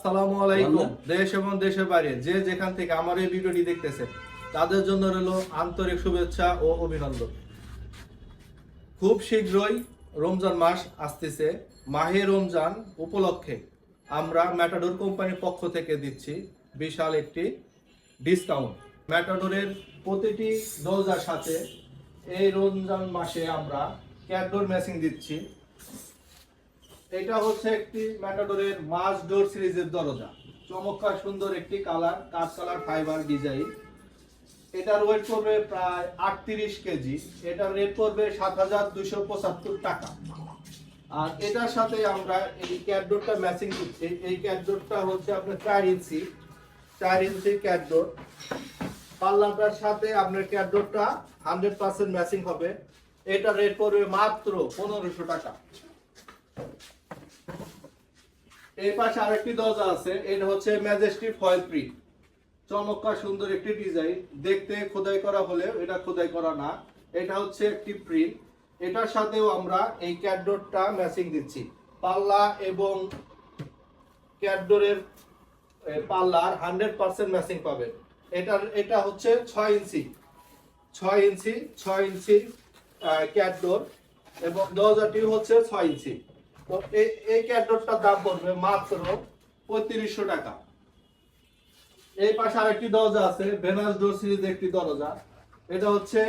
আসসালামু আলাইকুম। দেশ এবং দেশের বাইরে যে যেখান থেকে আমার এই ভিডিওটি দেখতেছে তাদের জন্য রইল আন্তরিক শুভেচ্ছা ও অভিনন্দন। খুব শীঘ্রই রমজান মাস আসতেছে। মাহে রমজান উপলক্ষে আমরা ম্যাটাডোর কোম্পানির পক্ষ থেকে দিচ্ছি বিশাল একটি ডিসকাউন্ট ম্যাটাডোরের প্রতিটি দরজার সাথে এই রমজান মাসে আমরা ক্যাডোর ম্যাচিং দিচ্ছি। এটা হচ্ছে একটি ম্যাটাডোরের মাস ডোর সিরিজের দরজা। চমৎকার, সুন্দর একটি কালার, কাঠ কালার ফাইবার ডিজাইন এটার ওয়েট করবে প্রায় আটত্রিশ কেজি। এটার রেট করবে সাত হাজার দুশো পঁচাত্তর টাকা। আর এটার সাথে আমরা এই ক্যাটডোরটা ম্যাচিং করছি এই ক্যাটডোরটা হচ্ছে আপনার চার ইঞ্চি। চার ইঞ্চি ক্যাটডোর পাল্লাটার সাথে আপনার ক্যাটডোরটা হান্ড্রেড পার্সেন্ট ম্যাচিং হবে। এটা রেট করবে মাত্র পনেরোশো টাকা। এই পাশে আরেকটি দরজা আছে, এটা হচ্ছে ম্যাজেস্টি ফয়েল প্রিন্ট চমৎকার সুন্দর একটি ডিজাইন দেখতে খোদাই করা হলে এটা খোদাই করা না। এটা হচ্ছে একটি প্রিন্ট এটার সাথেও আমরা এই ক্যাটডোরটা ম্যাচিং দিচ্ছি। পাল্লা এবং ক্যাটডোরের পাল্লার হান্ড্রেড পার্সেন্ট ম্যাচিং পাবেন। এটার, এটা হচ্ছে ছয় ইঞ্চি। ছয় ইঞ্চি ছয় ইঞ্চি ক্যাটডোর এবং দরজাটি হচ্ছে ছয় ইঞ্চি। তো এই এই ক্যাটডোরটার দাম পড়বে মাত্র পঁয়ত্রিশশো টাকা। এই পাশে আরেকটি দরজা আছে ভেনাস ডোর সিরিজ একটি দরজা। এটা হচ্ছে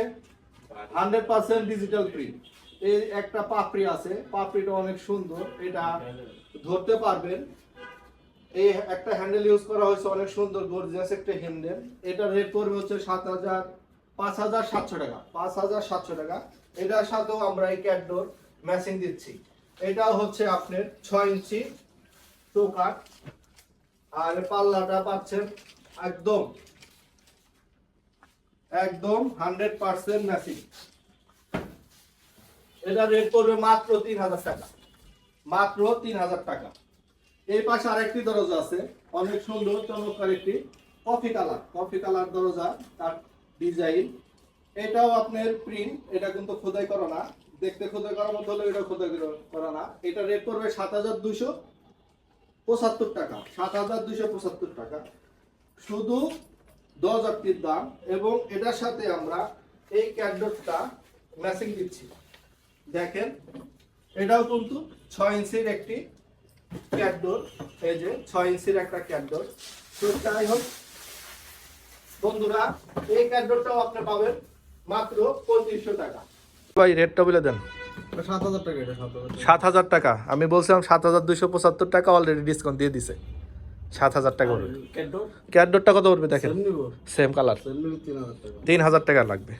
হান্ড্রেড পার্সেন্ট ডিজিটাল প্রিন্ট এই একটা পাপড়ি আছে, পাপড়িটা অনেক সুন্দর, এটা ধরতে পারবেন। এই একটা হ্যান্ডেল ইউজ করা হয়েছে, অনেক সুন্দর গর্জিয়াস একটা হ্যান্ডেল এটা রেট পড়বে হচ্ছে সাত হাজার, পাঁচ হাজার সাতশো টাকা, পাঁচ হাজার সাতশো টাকা। এটার সাথেও আমরা এই ক্যাটডোর ম্যাচিং দিচ্ছি। এটা হচ্ছে আপনার ছয় ইঞ্চি চৌকাট আর পাল্লাটা পাচ্ছেন একদম একদম হান্ড্রেড পার্সেন্ট ম্যাচিং এটা রেট করবে মাত্র তিন হাজার টাকা, মাত্র তিন হাজার টাকা। এই পাশে আরেকটি দরজা আছে, অনেক সুন্দর, চমৎকার একটি কফি কালার কফি কালার দরজা, তার ডিজাইন এটাও আপনার প্রিন্ট এটা কিন্তু খোদাই করা না। দেখতে খোদাই করার মতো হলে এটা খোদাই করা না। এটা রেট করবে সাত হাজার দুশো পঁচাত্তর টাকা। সাত হাজার দুশো পঁচাত্তর টাকা। শুধু দরজাটির দাম এবং এটার সাথে আমরা এই ক্যান্ডোরটা ম্যাচিং দিচ্ছি। দেখেন, এটাও কিন্তু ছয় ইঞ্চির একটি ক্যাটডোর এই যে ছয় ইঞ্চির একটা ক্যাটডোর তো যাই হোক, বন্ধুরা, এই ক্যাটডোরটাও আপনি পাবেন মাত্র পঁয়ত্রিশশো টাকা। ভাই রেটটা বলে দেন। সাত হাজার টাকা আমি বলছিলাম সাত হাজার দুইশো পঁচাত্তর টাকা অলরেডি ডিসকাউন্ট দিয়ে দিছে। সাত হাজার টাকা পড়বে ক্যাডোরটা কত পড়বে দেখেন? সেম কালার তিন হাজার টাকা লাগবে।